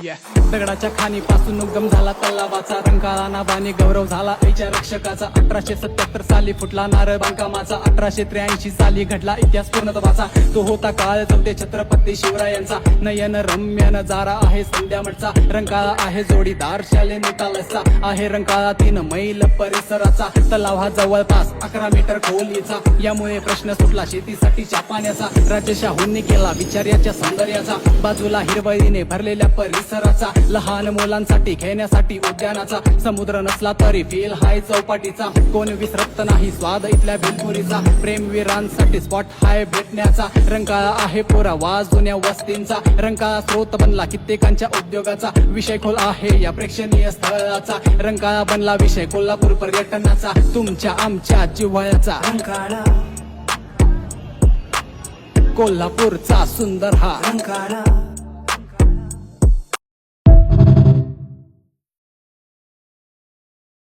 दगडाच्या खाणीपासून उगम झाला तलावाचा रंकाळा नावाने गौरव झाला. ऐच्या रक्षकाचा अठराशे सत्याहत्तर साली फुटला नारळ बांधकामाचा. अठराशे त्र्याऐंशी साली घडला इतिहास पूर्णत्वाचा. तो होता काळ चौथे छत्रपती शिवरायांचा. नयन रम्य नजारा आहे संध्यामठचा. रंकाळा आहे जोडीदार शाले निकालचा आहे रंकाळा तीन मैल परिसराचा. तलाव हा जवळपास अकरा मीटर खोलीचा. यामुळे प्रश्न सुटला शेतीसाठीच्या पाण्याचा राजशाहूंनी केला विचार याच्या सौंदर्याचा. बाजूला हिरवळीने भरलेल्या परिसराचा लहान मुलांसाठी खेळण्यासाठी उद्यानाचा. समुद्र नसला तरी फील हाय चौपाटीचा. कोण विसरत नाही स्वाद इथल्या भेलपुरीचा. प्रेमवीरांसाठी स्पॉट हाय भेटण्याचा. रंकाळा आहे पुरावा जुन्या वस्तींचा. रंकाळा स्रोत बनला कित्येकांच्या उद्योगाचा. विषय खोल आहे या प्रेक्षणीय स्थळाचा. रंकाळा बनला विषय कोल्हापूर पर्यटनाचा. तुमच्या आमच्या जिव्हाळ्याचा. रंकाळा. कोल्हापूरचा सुंदर हा. रंकाळा.